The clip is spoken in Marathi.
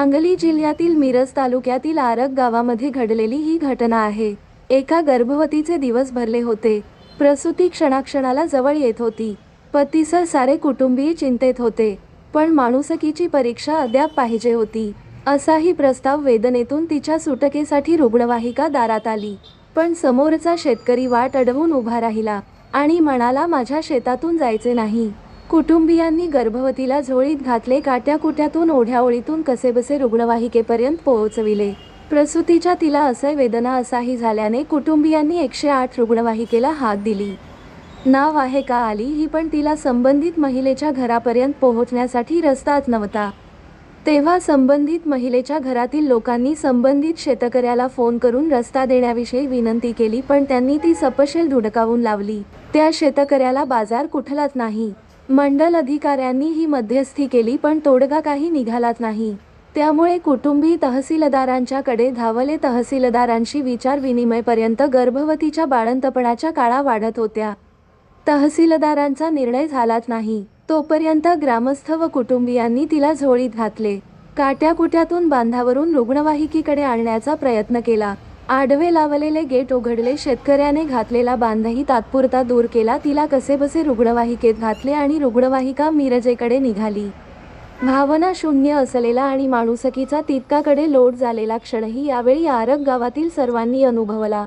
सांगली जिल्ह्यातील मिरज तालुक्यातील आरग गावामध्ये घडलेली ही घटना आहे. एका गर्भवतीचे दिवस भरले होते. प्रसूती क्षणाक्षणाला जवळ येत होती. पतीसह सारे कुटुंबीय चिंतेत होते. पण माणुसकीची परीक्षा अद्याप पाहिजे होती. असाही प्रस्ताव वेदनेतून तिच्या सुटकेसाठी रुग्णवाहिका दारात आली. पण समोरचा शेतकरी वाट अडवून उभा राहिला आणि म्हणाला माझ्या शेतातून जायचे नाही. कुटुंबियांनी गर्भवतीला झोळीत घातले काट्याकुट्यातून ओढ्याओळीतून कसेबसे रुग्णवाहिकेपर्यंत पोहोचविले. प्रसूतीच्या तिला असह्य वेदना असाही झाल्याने कुटुंबियांनी एकशे आठ रुग्णवाहिकेला हात दिली. नाव आहे का आली ही पण तिला संबंधित महिलेच्या घरापर्यंत पोहोचण्यासाठी रस्ताच नव्हता. तेव्हा संबंधित महिलेच्या घरातील लोकांनी संबंधित शेतकऱ्याला फोन करून रस्ता देण्याविषयी विनंती केली पण त्यांनी ती सपशेल धुडकावून लावली. त्या शेतकऱ्याला बाजार कुठलाच नाही. मंडल अधिकाऱ्यांनी ही मध्यस्थी केली पण तोडगा काही निघालाच नाही. त्यामुळे कुटुंबी तहसीलदारांच्याकडे धावले तहसीलदारांशी विचारविनिमयपर्यंत गर्भवतीच्या बाळंतपणाच्या काळा वाढत होत्या. तहसीलदारांचा निर्णय झालाच नाही. तोपर्यंत ग्रामस्थ व कुटुंबियांनी तिला झोळीत घातले. काट्याकुट्यातून बांधावरून रुग्णवाहिकेकडे आणण्याचा प्रयत्न केला. आडवे लावलेले गेट उघडले शेतकऱ्याने घातलेला बांधही तात्पुरता दूर केला. तिला कसेबसे रुग्णवाहिकेत घातले आणि रुग्णवाहिका मिरजेकडे निघाली. भावना शून्य असलेला आणि माणुसकीचा तितकाकडे लोट झालेला क्षणही यावेळी आरग गावातील सर्वांनी अनुभवला.